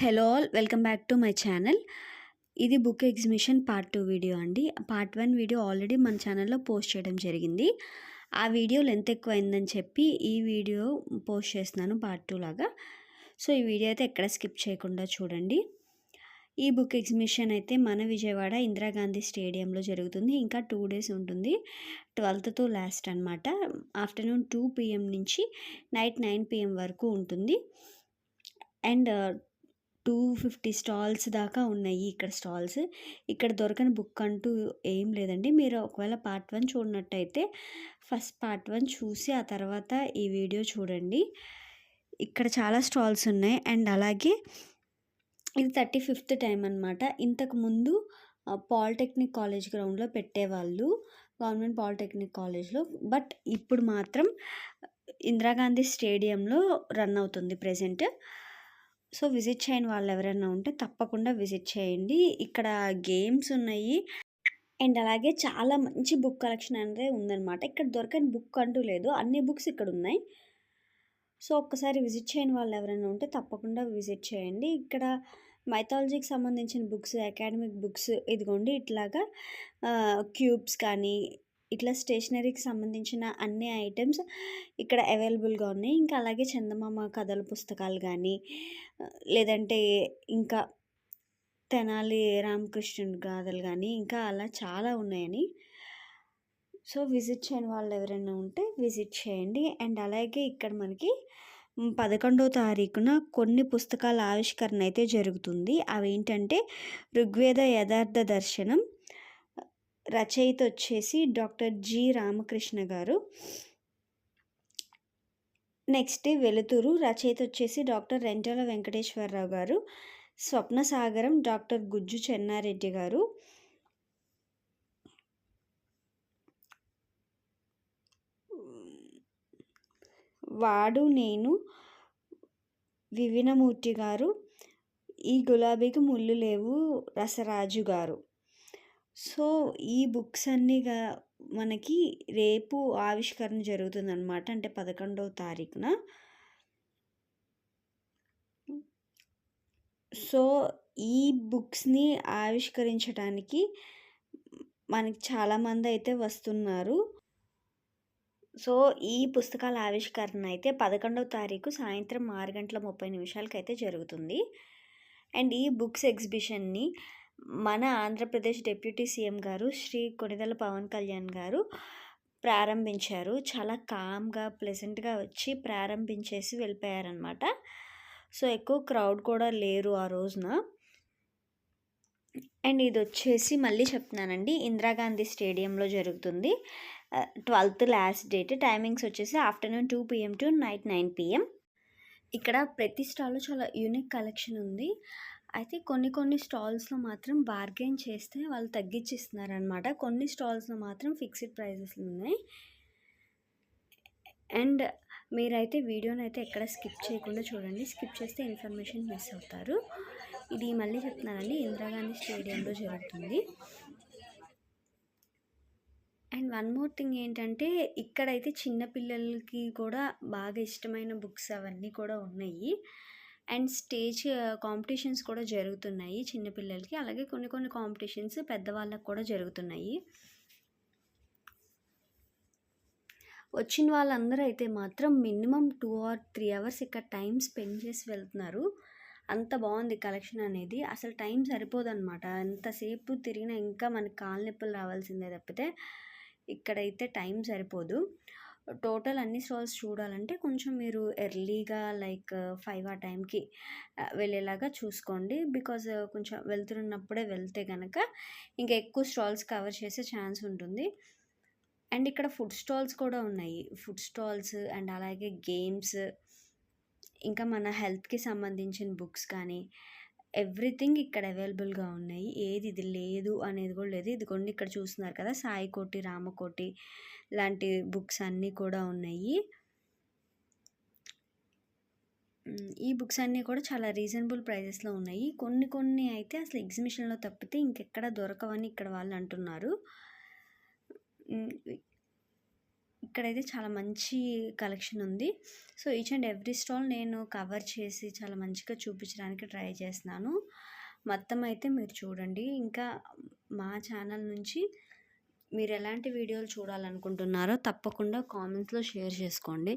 Hello all welcome back to my channel. ఇది book exhibition part two video అండి. Part one video already మన ఛానల్లో post చేయడం జరిగింది. ఆ వీడియో లెంత్ ఎక్కువైందని చెప్పి ఈ వీడియో పోస్ట్ చేస్తున్నాను పార్ట్ టూ లాగా. సో ఈ వీడియో అయితే ఎక్కడ స్కిప్ చేయకుండా చూడండి. ఈ బుక్ ఎగ్జిబిషన్ అయితే మన విజయవాడ ఇందిరాగాంధీ స్టేడియంలో జరుగుతుంది. ఇంకా టూ డేస్ ఉంటుంది. ట్వెల్త్తో లాస్ట్ అనమాట ఆఫ్టర్నూన్ టూ పిఎం నుంచి నైట్ నైన్ పిఎం వరకు ఉంటుంది. అండ్ టూ ఫిఫ్టీ స్టాల్స్ దాకా ఉన్నాయి ఇక్కడ స్టాల్స్. ఇక్కడ దొరకని బుక్ అంటూ ఏం లేదండి. మీరు ఒకవేళ పార్ట్ వన్ చూడనట్టయితే ఫస్ట్ పార్ట్ వన్ చూసి ఆ తర్వాత ఈ వీడియో చూడండి. ఇక్కడ చాలా స్టాల్స్ ఉన్నాయి. అండ్ అలాగే ఇది థర్టీ ఫిఫ్త్ టైం అనమాట ఇంతకు ముందు పాలిటెక్నిక్ కాలేజ్ గ్రౌండ్లో పెట్టేవాళ్ళు గవర్నమెంట్ పాలిటెక్నిక్ కాలేజ్లో. బట్ ఇప్పుడు మాత్రం ఇందిరాగాంధీ స్టేడియంలో రన్ అవుతుంది ప్రజెంట్. సో విజిట్ చేయని వాళ్ళు ఎవరైనా ఉంటే తప్పకుండా విజిట్ చేయండి. ఇక్కడ గేమ్స్ ఉన్నాయి. అండ్ అలాగే చాలా మంచి బుక్ కలెక్షన్ అనేది ఉందన్నమాట. ఇక్కడ దొరకని బుక్ అంటూ లేదు. అన్ని బుక్స్ ఇక్కడ ఉన్నాయి. సో ఒక్కసారి విజిట్ చేయని వాళ్ళు ఎవరైనా ఉంటే తప్పకుండా విజిట్ చేయండి. ఇక్కడ మైథాలజీకి సంబంధించిన బుక్స్ అకాడమిక్ బుక్స్ ఇదిగోండి ఇట్లాగా క్యూబ్స్ కానీ ఇట్లా స్టేషనరీకి సంబంధించిన అన్ని ఐటమ్స్ ఇక్కడ అవైలబుల్గా ఉన్నాయి. ఇంకా అలాగే చందమామ కథల పుస్తకాలు కానీ లేదంటే ఇంకా తెనాలి రామకృష్ణుడి గాథలు కానీ ఇంకా అలా చాలా ఉన్నాయని. సో విజిట్ చేయని వాళ్ళు ఎవరైనా ఉంటే విజిట్ చేయండి. అండ్ అలాగే ఇక్కడ మనకి పదకొండవ తారీఖున కొన్ని పుస్తకాల ఆవిష్కరణ అయితే జరుగుతుంది. అవి ఏంటంటే ఋగ్వేద యథార్థ దర్శనం రచయిత వచ్చేసి డాక్టర్ జి రామకృష్ణ గారు. నెక్స్ట్ వెలుతురు రచయిత వచ్చేసి డాక్టర్ రెంటల వెంకటేశ్వరరావు గారు. స్వప్న సాగరం డాక్టర్ గుజ్జు చెన్నారెడ్డి గారు. వాడు నేను వివినమూర్తి గారు. ఈ గులాబీకి ముళ్ళు లేవు రసరాజు గారు. సో ఈ బుక్స్ అన్నీగా మనకి రేపు ఆవిష్కరణ జరుగుతుందన్నమాట. అంటే పదకొండవ తారీఖున. సో ఈ బుక్స్ని ఆవిష్కరించడానికి మనకి చాలామంది అయితే వస్తున్నారు. సో ఈ పుస్తకాల ఆవిష్కరణ అయితే పదకొండవ తారీఖు సాయంత్రం ఆరు గంటల ముప్పై నిమిషాలకైతే జరుగుతుంది. అండ్ ఈ బుక్స్ ఎగ్జిబిషన్ని మన ఆంధ్రప్రదేశ్ డిప్యూటీ సీఎం గారు శ్రీ కొనిదల పవన్ కళ్యాణ్ గారు ప్రారంభించారు. చాలా కామ్గా ప్లెజెంట్గా వచ్చి ప్రారంభించేసి వెళ్ళిపోయారనమాట సో ఎక్కువ క్రౌడ్ కూడా లేరు ఆ రోజున. అండ్ ఇది వచ్చేసి మళ్ళీ చెప్తున్నానండి. ఇందిరాగాంధీ స్టేడియంలో జరుగుతుంది. Twelfth last date. టైమింగ్స్ వచ్చేసి afternoon two PM to night nine PM. ఇక్కడ ప్రతి స్టాల్లో చాలా యూనిక్ కలెక్షన్ ఉంది. అయితే కొన్ని కొన్ని స్టాల్స్లో మాత్రం బార్గెన్ చేస్తే వాళ్ళు తగ్గించిస్తున్నారనమాట కొన్ని స్టాల్స్లో మాత్రం ఫిక్స్డ్ ప్రైజెస్ ఉన్నాయి. అండ్ మీరైతే వీడియోని అయితే ఎక్కడ స్కిప్ చేయకుండా చూడండి. స్కిప్ చేస్తే ఇన్ఫర్మేషన్ మిస్ అవుతారు. ఇది మళ్ళీ చెప్తున్నానండి. ఇందిరాగాంధీ స్టేడియంలో జరుగుతుంది. అండ్ వన్ మోర్ థింగ్ ఏంటంటే ఇక్కడైతే చిన్నపిల్లలకి కూడా బాగా ఇష్టమైన బుక్స్ అవన్నీ కూడా ఉన్నాయి. అండ్ స్టేజ్ కాంపిటీషన్స్ కూడా జరుగుతున్నాయి చిన్నపిల్లలకి అలాగే కొన్ని కొన్ని కాంపిటీషన్స్ పెద్దవాళ్ళకి కూడా జరుగుతున్నాయి. వచ్చిన వాళ్ళందరూ అయితే మాత్రం minimum two or three hours ఇక్కడ టైం స్పెండ్ చేసి వెళ్తున్నారు. అంత బాగుంది కలెక్షన్ అనేది. అసలు టైం సరిపోదన్నమాట. ఎంతసేపు తిరిగినా ఇంకా మనకి కాళ్ళ నొప్పులు రావాల్సిందే తప్పితే ఇక్కడైతే టైం సరిపోదు. టోటల్ అన్ని స్టాల్స్ చూడాలంటే కొంచెం మీరు ఎర్లీగా లైక్ ఫైవ్ ఆ టైంకి వెళ్ళేలాగా చూసుకోండి. బికాజ్ కొంచెం వెళ్తున్నప్పుడే వెళ్తే కనుక ఇంకా ఎక్కువ స్టాల్స్ కవర్ చేసే ఛాన్స్ ఉంటుంది. అండ్ ఇక్కడ ఫుడ్ స్టాల్స్ కూడా ఉన్నాయి. ఫుడ్ స్టాల్స్ అండ్ అలాగే గేమ్స్ ఇంకా మన హెల్త్కి సంబంధించిన బుక్స్ కానీ ఎవ్రీథింగ్ ఇక్కడ అవైలబుల్గా ఉన్నాయి. ఏది ఇది లేదు అనేది కూడా లేదు. ఇదిగోండి ఇక్కడ చూస్తున్నారు కదా సాయి కోటి రామకోటి లాంటి బుక్స్ అన్నీ కూడా ఉన్నాయి. ఈ బుక్స్ అన్నీ కూడా చాలా రీజనబుల్ ప్రైజెస్లో ఉన్నాయి. కొన్ని కొన్ని అయితే అసలు ఎగ్జిబిషన్లో తప్పితే ఇంకెక్కడ దొరకవని ఇక్కడ వాళ్ళు అంటున్నారు. ఇక్కడైతే చాలా మంచి కలెక్షన్ ఉంది. So each and every stall నేను కవర్ చేసి చాలా మంచిగా చూపించడానికి ట్రై చేస్తున్నాను. మొత్తం అయితే మీరు చూడండి. ఇంకా మా ఛానల్ నుంచి మీరు ఎలాంటి వీడియోలు చూడాలనుకుంటున్నారో తప్పకుండా కామెంట్స్లో షేర్ చేసుకోండి.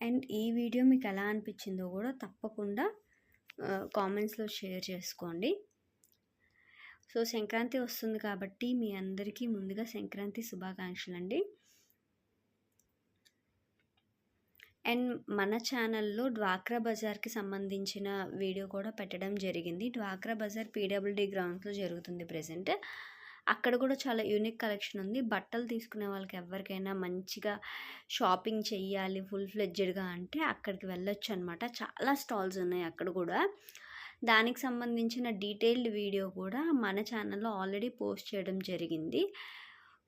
అండ్ ఈ వీడియో మీకు ఎలా అనిపించిందో కూడా తప్పకుండా కామెంట్స్లో షేర్ చేసుకోండి. సో సంక్రాంతి వస్తుంది కాబట్టి మీ అందరికీ ముందుగా సంక్రాంతి శుభాకాంక్షలు అండి అండ్ మన ఛానల్లో డ్వాక్రా బజార్కి సంబంధించిన వీడియో కూడా పెట్టడం జరిగింది. డ్వాక్రా బజార్ పీడబ్ల్యూడీ గ్రౌండ్స్లో జరుగుతుంది ప్రజెంట్. అక్కడ కూడా చాలా యూనిక్ కలెక్షన్ ఉంది. బట్టలు తీసుకునే వాళ్ళకి ఎవరికైనా మంచిగా షాపింగ్ చెయ్యాలి ఫుల్ ఫ్లెడ్జెడ్గా అంటే అక్కడికి వెళ్ళొచ్చు అనమాట చాలా స్టాల్స్ ఉన్నాయి అక్కడ కూడా. దానికి సంబంధించిన డీటెయిల్డ్ వీడియో కూడా మన ఛానల్లో ఆల్రెడీ పోస్ట్ చేయడం జరిగింది.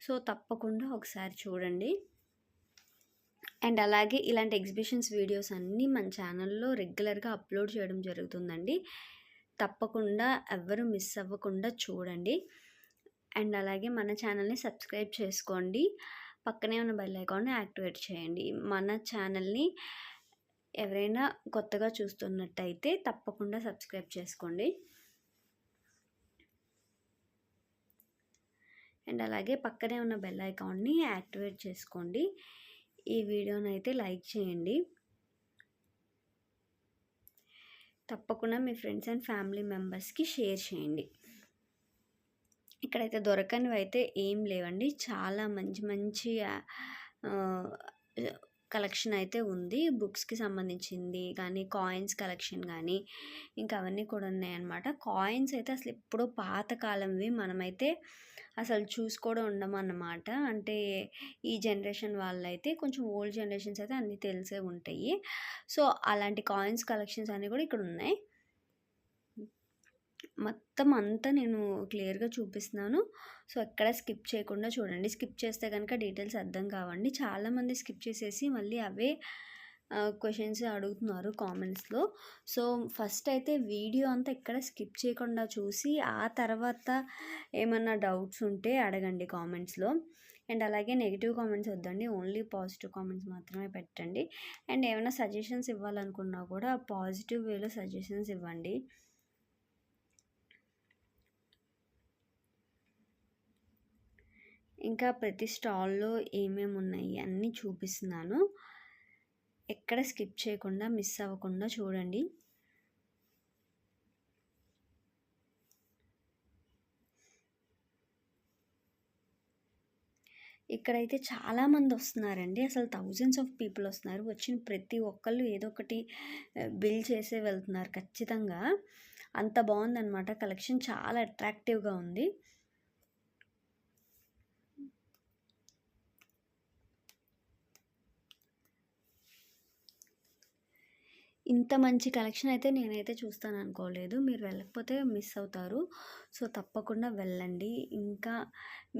సో తప్పకుండా ఒకసారి చూడండి. అండ్ అలాగే ఇలాంటి ఎగ్జిబిషన్స్ వీడియోస్ అన్నీ మన ఛానల్లో రెగ్యులర్గా అప్లోడ్ చేయడం జరుగుతుందండి. తప్పకుండా ఎవరు మిస్ అవ్వకుండా చూడండి. అండ్ అలాగే మన ఛానల్ని సబ్స్క్రైబ్ చేసుకోండి. పక్కనే ఉన్న బెల్ ఐకాన్ని యాక్టివేట్ చేయండి. మన ఛానల్ని ఎవరైనా కొత్తగా చూస్తున్నట్టయితే తప్పకుండా సబ్స్క్రైబ్ చేసుకోండి. అండ్ అలాగే పక్కనే ఉన్న బెల్ ఐకాన్ని యాక్టివేట్ చేసుకోండి. ఈ వీడియోని అయితే లైక్ చేయండి. తప్పకుండా మీ ఫ్రెండ్స్ అండ్ ఫ్యామిలీ మెంబర్స్కి షేర్ చేయండి. ఇక్కడైతే దొరకనివి అయితే ఏం లేవండి. చాలా మంచి మంచి కలెక్షన్ అయితే ఉంది. బుక్స్కి సంబంధించింది కానీ కాయిన్స్ కలెక్షన్ కానీ ఇంకా అవన్నీ కూడా ఉన్నాయన్నమాట. కాయిన్స్ అయితే అసలు ఎప్పుడో పాతకాలంవి మనమైతే అసలు చూసుకోవడం ఉండమన్నమాట. అంటే ఈ జనరేషన్ వాళ్ళైతే కొంచెం ఓల్డ్ జనరేషన్స్ అయితే అన్నీ తెలిసే ఉంటాయి. సో అలాంటి కాయిన్స్ కలెక్షన్స్ అన్నీ కూడా ఇక్కడ ఉన్నాయి. మొత్తం అంతా నేను క్లియర్గా చూపిస్తున్నాను. సో ఎక్కడ స్కిప్ చేయకుండా చూడండి. స్కిప్ చేస్తే కనుక డీటెయిల్స్ అర్థం కావండి. చాలామంది స్కిప్ చేసేసి మళ్ళీ అవే క్వశ్చన్స్ అడుగుతున్నారు కామెంట్స్లో. సో ఫస్ట్ అయితే వీడియో అంతా ఎక్కడ స్కిప్ చేయకుండా చూసి ఆ తర్వాత ఏమన్నా డౌట్స్ ఉంటే అడగండి కామెంట్స్లో. అండ్ అలాగే నెగిటివ్ కామెంట్స్ వద్దండి. ఓన్లీ పాజిటివ్ కామెంట్స్ మాత్రమే పెట్టండి. అండ్ ఏమైనా సజెషన్స్ ఇవ్వాలనుకున్నా కూడా పాజిటివ్ వేలో సజెషన్స్ ఇవ్వండి. ఇంకా ప్రతి స్టాల్లో ఏమేమి ఉన్నాయి అన్నీ చూపిస్తున్నాను. ఎక్కడ స్కిప్ చేయకుండా మిస్ అవ్వకుండా చూడండి. ఇక్కడైతే చాలామంది వస్తున్నారండి. అసలు థౌజండ్స్ ఆఫ్ పీపుల్ వస్తున్నారు. వచ్చిన ప్రతి ఒక్కళ్ళు ఏదో ఒకటి బిల్ చేసే వెళ్తున్నారు ఖచ్చితంగా. అంత బాగుందన్నమాట. కలెక్షన్ చాలా అట్రాక్టివ్గా ఉంది. ఇంత మంచి కలెక్షన్ అయితే నేనైతే చూస్తాను అనుకోలేదు. మీరు వెళ్ళకపోతే మిస్ అవుతారు. సో తప్పకుండా వెళ్ళండి. ఇంకా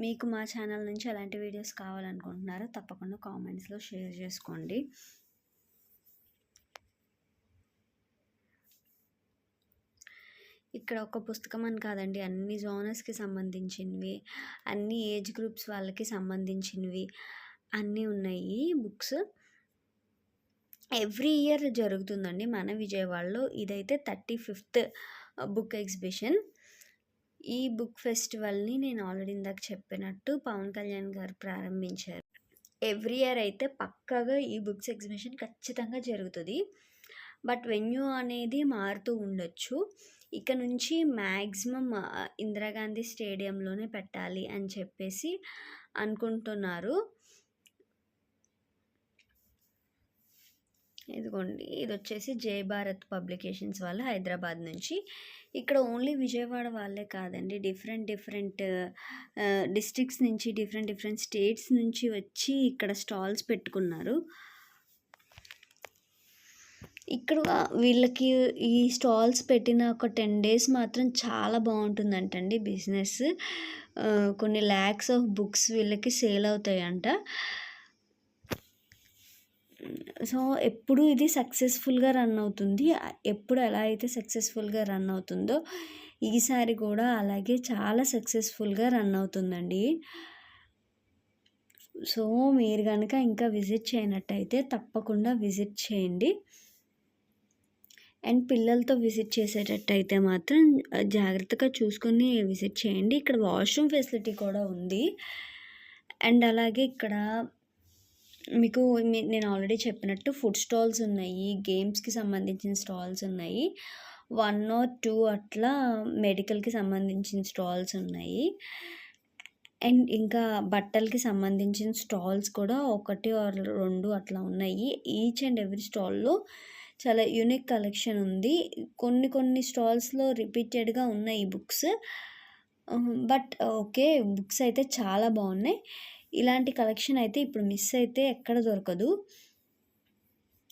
మీకు మా ఛానల్ నుంచి ఎలాంటి వీడియోస్ కావాలనుకుంటున్నారో తప్పకుండా కామెంట్స్లో షేర్ చేసుకోండి. ఇక్కడ ఒక పుస్తకం అని కాదండి. అన్ని జోనర్స్కి సంబంధించినవి అన్ని ఏజ్ గ్రూప్స్ వాళ్ళకి సంబంధించినవి అన్నీ ఉన్నాయి బుక్స్. ఎవ్రీ ఇయర్ జరుగుతుందండి మన విజయవాడలో. ఇదైతే థర్టీ ఫిఫ్త్ బుక్ ఎగ్జిబిషన్. ఈ బుక్ ఫెస్టివల్ని నేను ఆల్రెడీ ఇందాక చెప్పినట్టు పవన్ కళ్యాణ్ గారు ప్రారంభించారు. ఎవ్రీ ఇయర్ అయితే పక్కాగా ఈ బుక్స్ ఎగ్జిబిషన్ ఖచ్చితంగా జరుగుతుంది. బట్ వెన్యూ అనేది మారుతూ ఉండొచ్చు. ఇక నుంచి మ్యాక్సిమం ఇందిరాగాంధీ స్టేడియంలోనే పెట్టాలి అని చెప్పేసి అనుకుంటున్నారు. ఇదిగోండి ఇది వచ్చేసి జై భారత్ పబ్లికేషన్స్ వాళ్ళు హైదరాబాద్ నుంచి. ఇక్కడ ఓన్లీ విజయవాడ వాళ్ళే కాదండి డిఫరెంట్ డిఫరెంట్ డిస్ట్రిక్ట్స్ నుంచి డిఫరెంట్ డిఫరెంట్ స్టేట్స్ నుంచి వచ్చి ఇక్కడ స్టాల్స్ పెట్టుకున్నారు. ఇక్కడ వీళ్ళకి ఈ స్టాల్స్ పెట్టిన ఒక టెన్ డేస్ మాత్రం చాలా బాగుంటుందంటండి బిజినెస్. కొన్ని ల్యాక్స్ ఆఫ్ బుక్స్ వీళ్ళకి సేల్ అవుతాయంట. సో ఎప్పుడు ఇది సక్సెస్ఫుల్గా రన్ అవుతుంది. ఎప్పుడు ఎలా అయితే సక్సెస్ఫుల్గా రన్ అవుతుందో ఈసారి కూడా అలాగే చాలా సక్సెస్ఫుల్గా రన్ అవుతుందండి. సో మీరు కనుక ఇంకా విజిట్ చేయనట్టయితే తప్పకుండా విజిట్ చేయండి. అండ్ పిల్లలతో విజిట్ చేసేటట్టయితే మాత్రం జాగ్రత్తగా చూసుకొని విజిట్ చేయండి. ఇక్కడ వాష్రూమ్ ఫెసిలిటీ కూడా ఉంది. అండ్ అలాగే ఇక్కడ మీకు నేను ఆల్రెడీ చెప్పినట్టు ఫుడ్ స్టాల్స్ ఉన్నాయి గేమ్స్కి సంబంధించిన స్టాల్స్ ఉన్నాయి వన్ ఆర్ టూ అట్లా మెడికల్కి సంబంధించిన స్టాల్స్ ఉన్నాయి. అండ్ ఇంకా బట్టలకి సంబంధించిన స్టాల్స్ కూడా ఒకటి ఆర్ రెండు అట్లా ఉన్నాయి. ఈచ్ అండ్ ఎవ్రీ స్టాల్లో చాలా యూనిక్ కలెక్షన్ ఉంది. కొన్ని కొన్ని స్టాల్స్లో రిపీటెడ్గా ఉన్నాయి బుక్స్. బట్ ఓకే బుక్స్ అయితే చాలా బాగున్నాయి. ఇలాంటి కలెక్షన్ అయితే ఇప్పుడు మిస్ అయితే ఎక్కడ దొరకదు.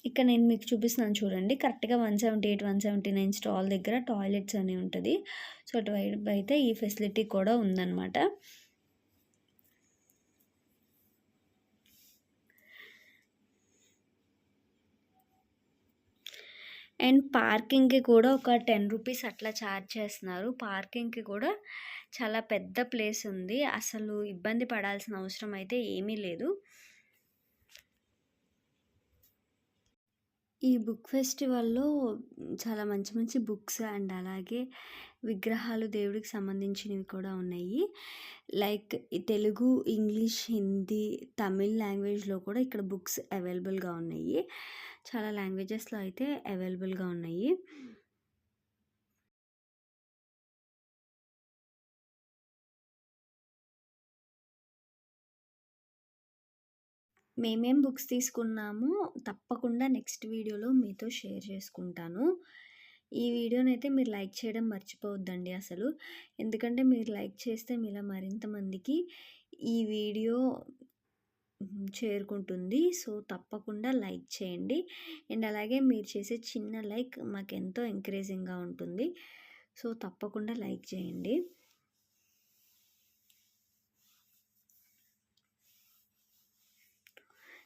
ఇక్కడ నేను మీకు చూపిస్తున్నాను చూడండి. కరెక్ట్గా one seventy eight one seventy nine stall దగ్గర టాయిలెట్స్ అని ఉంటుంది. సో అటువైపు అయితే ఈ ఫెసిలిటీ కూడా ఉందన్నమాట. అండ్ పార్కింగ్కి కూడా ఒక టెన్ రూపీస్ అట్లా ఛార్జ్ చేస్తున్నారు. పార్కింగ్కి కూడా చాలా పెద్ద ప్లేస్ ఉంది. అసలు ఇబ్బంది పడాల్సిన అవసరం అయితే ఏమీ లేదు. ఈ బుక్ ఫెస్టివల్లో చాలా మంచి మంచి బుక్స్ అండ్ అలాగే విగ్రహాలు దేవుడికి సంబంధించినవి కూడా ఉన్నాయి. లైక్ తెలుగు ఇంగ్లీష్ హిందీ తమిళ్ లాంగ్వేజ్లో కూడా ఇక్కడ బుక్స్ అవైలబుల్గా ఉన్నాయి. చాలా లాంగ్వేజెస్లో అయితే అవైలబుల్గా ఉన్నాయి. మేమేం బుక్స్ తీసుకున్నామో తప్పకుండా నెక్స్ట్ వీడియోలో మీతో షేర్ చేసుకుంటాను. ఈ వీడియోనైతే మీరు లైక్ చేయడం మర్చిపోవద్దండి అసలు. ఎందుకంటే మీరు లైక్ చేస్తే మీలా మరింత మందికి ఈ వీడియో చేరుకుంటుంది. సో తప్పకుండా లైక్ చేయండి. అండ్ అలాగే మీరు చేసే చిన్న లైక్ మాకు ఎంతో ఎంకరేజింగ్గా ఉంటుంది. సో తప్పకుండా లైక్ చేయండి.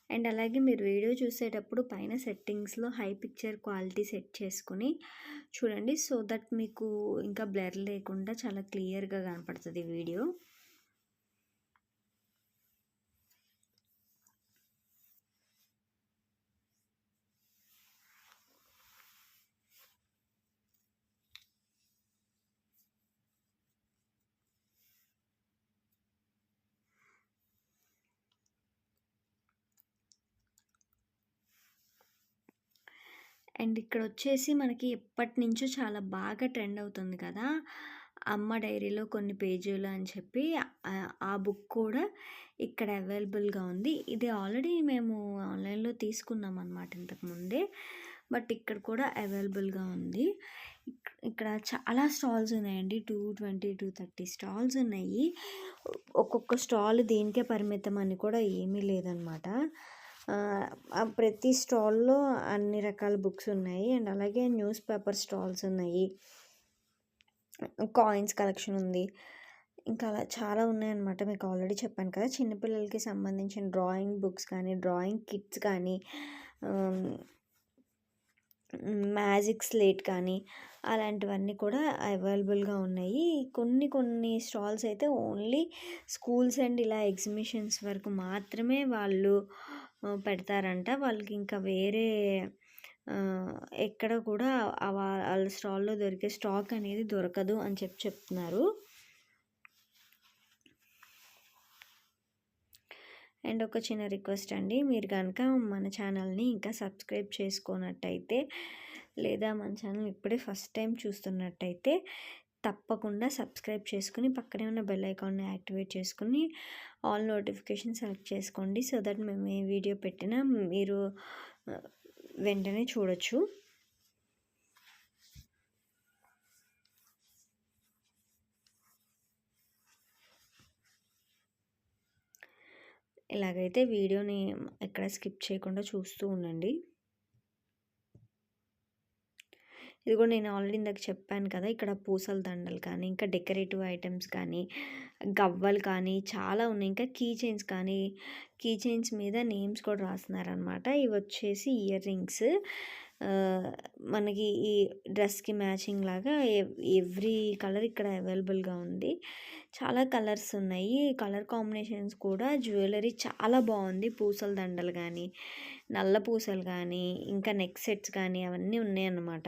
అండ్ అలాగే మీరు వీడియో చూసేటప్పుడు పైన సెట్టింగ్స్లో హై పిక్చర్ క్వాలిటీ సెట్ చేసుకుని చూడండి. సో దట్ మీకు ఇంకా బ్లర్ లేకుండా చాలా క్లియర్గా కనపడుతుంది వీడియో. అండ్ ఇక్కడ వచ్చేసి మనకి ఎప్పటి నుంచో చాలా బాగా ట్రెండ్ అవుతుంది కదా. అమ్మ డైరీలో కొన్ని పేజీలు అని చెప్పి ఆ బుక్ కూడా ఇక్కడ అవైలబుల్గా ఉంది. ఇది ఆల్రెడీ మేము ఆన్లైన్లో తీసుకున్నాం అనమాట ఇంతకుముందే బట్ ఇక్కడ కూడా అవైలబుల్గా ఉంది. ఇక్కడ చాలా స్టాల్స్ ఉన్నాయండి. Two twenty two thirty stalls ఉన్నాయి. ఒక్కొక్క స్టాల్ దేనికే పరిమితం అని కూడా ఏమీ లేదనమాట ప్రతి స్టాల్లో అన్ని రకాల బుక్స్ ఉన్నాయి. అండ్ అలాగే న్యూస్ పేపర్ స్టాల్స్ ఉన్నాయి. కాయిన్స్ కలెక్షన్ ఉంది. ఇంకా అలా చాలా ఉన్నాయన్నమాట. మీకు ఆల్రెడీ చెప్పాను కదా చిన్నపిల్లలకి సంబంధించిన డ్రాయింగ్ బుక్స్ కానీ డ్రాయింగ్ కిట్స్ కానీ మ్యాజిక్ స్లేట్ కానీ అలాంటివన్నీ కూడా అవైలబుల్గా ఉన్నాయి. కొన్ని కొన్ని స్టాల్స్ అయితే ఓన్లీ స్కూల్స్ అండ్ ఇలా ఎగ్జిబిషన్స్ వరకు మాత్రమే వాళ్ళు పెడతారంట. వాళ్ళకి ఇంకా వేరే ఎక్కడ కూడా వాళ్ళ స్టాల్లో దొరికే స్టాక్ అనేది దొరకదు అని చెప్పి చెప్తున్నారు. అండ్ ఒక చిన్న రిక్వెస్ట్ అండి. మీరు కనుక మన ఛానల్ని ఇంకా సబ్స్క్రైబ్ చేసుకున్నట్టయితే లేదా మన ఛానల్ ఇప్పుడే ఫస్ట్ టైం చూస్తున్నట్టయితే తప్పకుండా సబ్స్క్రైబ్ చేసుకుని పక్కనే ఉన్న బెల్ ఐకాన్ని యాక్టివేట్ చేసుకుని ఆల్ నోటిఫికేషన్ సెలెక్ట్ చేసుకోండి సో దట్ మేము ఏ వీడియో పెట్టినా మీరు వెంటనే చూడొచ్చు. ఇలాగైతే వీడియోని ఎక్కడ స్కిప్ చేయకుండా చూస్తూ ఉండండి. ఇది కూడా నేను ఆల్రెడీ ఇందాక చెప్పాను కదా ఇక్కడ పూసల దండలు కానీ ఇంకా డెకరేటివ్ ఐటమ్స్ కానీ గవ్వలు కానీ చాలా ఉన్నాయి. ఇంకా కీ చైన్స్ కానీ కీ చైన్స్ మీద నేమ్స్ కూడా రాస్తున్నారనమాట ఇవి వచ్చేసి ఇయర్ రింగ్స్. మనకి ఈ డ్రెస్కి మ్యాచింగ్ లాగా ఎవ్రీ కలర్ ఇక్కడ అవైలబుల్గా ఉంది. చాలా కలర్స్ ఉన్నాయి. కలర్ కాంబినేషన్స్ కూడా జ్యువెలరీ చాలా బాగుంది. పూసల దండలు కానీ నల్ల పూసలు కానీ ఇంకా నెక్ సెట్స్ కానీ అవన్నీ ఉన్నాయన్నమాట.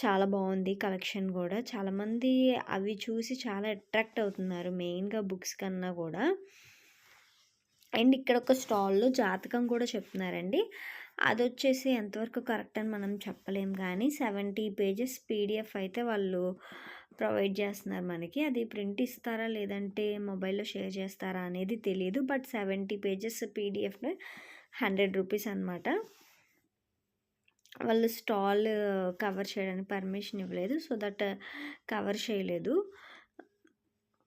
చాలా బాగుంది కలెక్షన్ కూడా చాలామంది అవి చూసి చాలా అట్రాక్ట్ అవుతున్నారు మెయిన్గా బుక్స్ కన్నా కూడా అండ్ ఇక్కడ ఒక స్టాల్లో జాతకం కూడా చెప్తున్నారండి. అది వచ్చేసి ఎంతవరకు కరెక్ట్ అని మనం చెప్పలేం కానీ సెవెంటీ పేజెస్ పీడిఎఫ్ అయితే వాళ్ళు ప్రొవైడ్ చేస్తున్నారు మనకి. అది ప్రింట్ ఇస్తారా లేదంటే మొబైల్లో షేర్ చేస్తారా అనేది తెలియదు but seventy pages PDF hundred rupees అనమాట వాళ్ళు స్టాల్ కవర్ చేయడానికి పర్మిషన్ ఇవ్వలేదు. సో దట్ కవర్ చేయలేదు.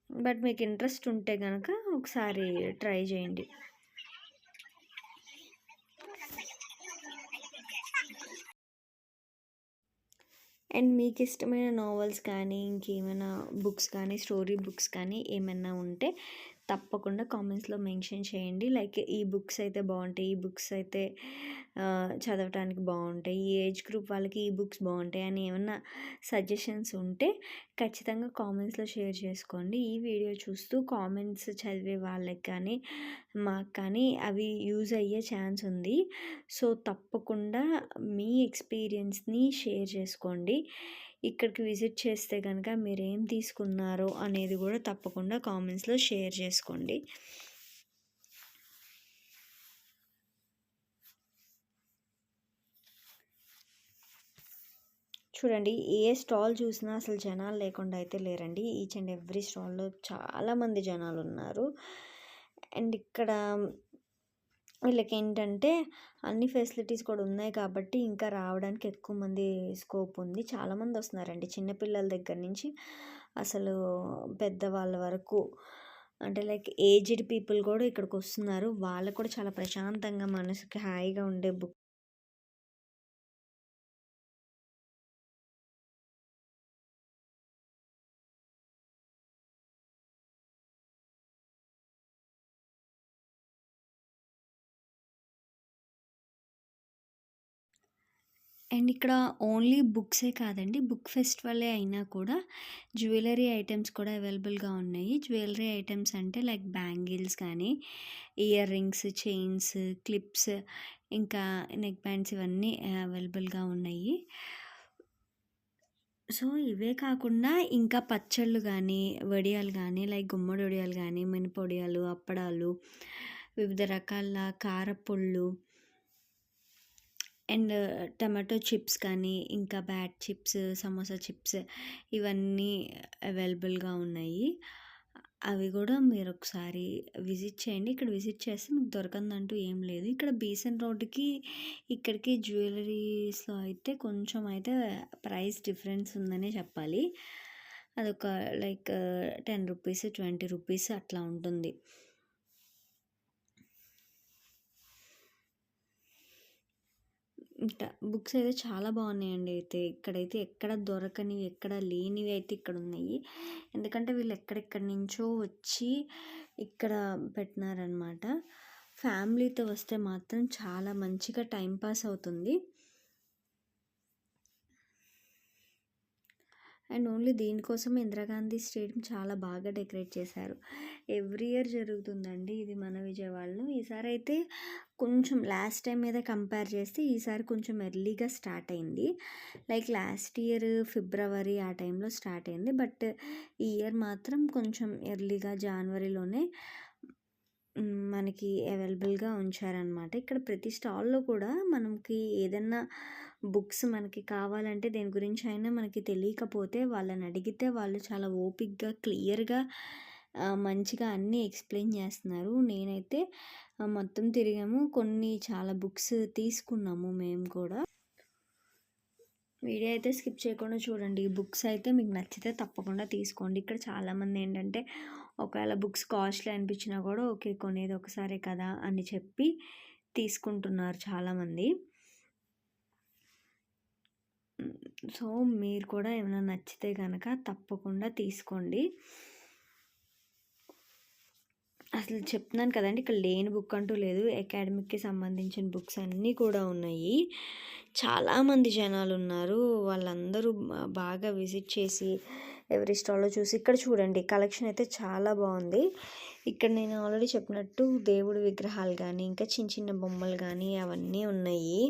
బట్ మీకు ఇంట్రెస్ట్ ఉంటే కనుక ఒకసారి ట్రై చేయండి. అండ్ మీకు ఇష్టమైన నావెల్స్ కానీ ఇంకేమైనా బుక్స్ కానీ స్టోరీ బుక్స్ కానీ ఏమైనా ఉంటే తప్పకుండా కామెంట్స్లో మెన్షన్ చేయండి. లైక్ ఈ బుక్స్ అయితే బాగుంటాయి ఈ బుక్స్ అయితే చదవటానికి బాగుంటాయి ఈ ఏజ్ గ్రూప్ వాళ్ళకి ఈ బుక్స్ బాగుంటాయి అని ఏమన్నా సజెషన్స్ ఉంటే ఖచ్చితంగా కామెంట్స్లో షేర్ చేసుకోండి. ఈ వీడియో చూస్తూ కామెంట్స్ చదివే వాళ్ళకి కానీ మాకు కానీ అవి యూజ్ అయ్యే ఛాన్స్ ఉంది. సో తప్పకుండా మీ ఎక్స్పీరియన్స్ని షేర్ చేసుకోండి. ఇక్కడికి విజిట్ చేస్తే కనుక మీరు ఏం తీసుకున్నారో అనేది కూడా తప్పకుండా కామెంట్స్లో షేర్ చేసుకోండి. చూడండి ఏ స్టాల్ చూసినా అసలు జనాలు లేకుండా అయితే లేరండి. ఈచ్ అండ్ ఎవ్రీ స్టాల్లో చాలామంది జనాలు ఉన్నారు అండ్ ఇక్కడ వీళ్ళకి ఏంటంటే అన్ని ఫెసిలిటీస్ కూడా ఉన్నాయి కాబట్టి ఇంకా రావడానికి ఎక్కువ మంది స్కోప్ ఉంది. చాలామంది వస్తున్నారండి చిన్నపిల్లల దగ్గర నుంచి. అసలు పెద్దవాళ్ళ వరకు అంటే లైక్ ఏజ్డ్ పీపుల్ కూడా ఇక్కడికి వస్తున్నారు. వాళ్ళకు కూడా చాలా ప్రశాంతంగా మనసుకి హాయిగా ఉండే బుక్ అండ్ ఇక్కడ ఓన్లీ బుక్సే కాదండి. బుక్ ఫెస్టివలే అయినా కూడా జ్యువెలరీ ఐటమ్స్ కూడా అవైలబుల్గా ఉన్నాయి. జ్యువెలరీ ఐటమ్స్ అంటే లైక్ బ్యాంగిల్స్ కానీ ఇయర్ రింగ్స్ చైన్స్ క్లిప్స్ ఇంకా నెక్ బ్యాండ్స్ ఇవన్నీ అవైలబుల్గా ఉన్నాయి. సో ఇవే కాకుండా ఇంకా పచ్చళ్ళు కానీ వడియాలు కానీ లైక్ గుమ్మడి వడియాలు కానీ మినపొడియాలు అప్పడాలు వివిధ రకాల కారపొళ్ళు అండ్ టమాటో చిప్స్ కానీ ఇంకా బ్యాట్ చిప్స్ సమోసా చిప్స్ ఇవన్నీ అవైలబుల్గా ఉన్నాయి. అవి కూడా మీరు ఒకసారి విజిట్ చేయండి. ఇక్కడ విజిట్ చేస్తే మీకు దొరకందంటూ ఏం లేదు. ఇక్కడ బీసెన్ రోడ్డుకి ఇక్కడికి జ్యువెలరీస్లో అయితే కొంచెం అయితే ప్రైస్ డిఫరెన్స్ ఉందనే చెప్పాలి. అదొక like ten rupees twenty rupees అట్లా ఉంటుంది. బుక్స్ అయితే చాలా బాగున్నాయండి. అయితే ఇక్కడైతే ఎక్కడ దొరకనివి ఎక్కడ లేనివి అయితే ఇక్కడ ఉన్నాయి. ఎందుకంటే వీళ్ళు ఎక్కడెక్కడి నుంచో వచ్చి ఇక్కడ పెట్టినారనమాట ఫ్యామిలీతో వస్తే మాత్రం చాలా మంచిగా టైం పాస్ అవుతుంది. అండ్ ఓన్లీ దీనికోసం ఇందిరాగాంధీ స్టేడియం చాలా బాగా డెకరేట్ చేశారు. ఎవ్రీ ఇయర్ జరుగుతుందండి ఇది మన విజయవాడలో. ఈసారి అయితే కొంచెం లాస్ట్ టైం మీద కంపేర్ చేస్తే ఈసారి కొంచెం ఎర్లీగా స్టార్ట్ అయింది. లైక్ లాస్ట్ ఇయర్ ఫిబ్రవరి ఆ టైంలో స్టార్ట్ అయింది. బట్ ఈ ఇయర్ మాత్రం కొంచెం ఎర్లీగా జనవరిలోనే మనకి అవైలబుల్గా ఉంచారనమాట ఇక్కడ ప్రతి స్టాల్లో కూడా మనకి ఏదన్నా బుక్స్ మనకి కావాలంటే దేని గురించి అయినా మనకి తెలియకపోతే వాళ్ళని అడిగితే వాళ్ళు చాలా ఓపిక్గా క్లియర్గా మంచిగా అన్నీ ఎక్స్ప్లెయిన్ చేస్తున్నారు. నేనైతే మొత్తం తిరిగాము. కొన్ని చాలా బుక్స్ తీసుకున్నాము మేము కూడా. వీడియో అయితే స్కిప్ చేయకుండా చూడండి. బుక్స్ అయితే మీకు నచ్చితే తప్పకుండా తీసుకోండి. ఇక్కడ చాలామంది ఏంటంటే ఒకవేళ బుక్స్ కాస్ట్లీ అనిపించినా కూడా ఓకే కొనేది ఒకసారే కదా అని చెప్పి తీసుకుంటున్నారు చాలామంది. సో మీరు కూడా ఏమైనా నచ్చితే కనుక తప్పకుండా తీసుకోండి. అసలు చెప్తున్నాను కదండి ఇక్కడ లేని బుక్ అంటూ లేదు. అకాడమిక్కి సంబంధించిన బుక్స్ అన్నీ కూడా ఉన్నాయి. చాలామంది జనాలున్నారు. వాళ్ళందరూ బాగా విజిట్ చేసి ఎవరి స్టాల్‌లో చూసి ఇక్కడ చూడండి. కలెక్షన్ అయితే చాలా బాగుంది. ఇక్కడ నేను ఆల్రెడీ చెప్పినట్టు దేవుడి విగ్రహాలు కానీ ఇంకా చిన్న చిన్న బొమ్మలు కానీ అవన్నీ ఉన్నాయి.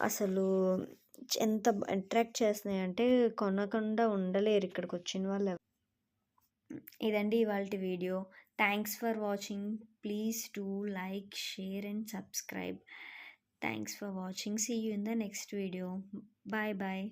అసలు ఎంత అట్రాక్ట్ చేస్తున్నాయంటే కొనకుండా ఉండలేరు ఇక్కడికి వచ్చిన వాళ్ళు. ఇదండి ఇవాళ video. Thanks for watching. Please to like, share and subscribe. Thanks for watching. See you in the next video. Bye bye.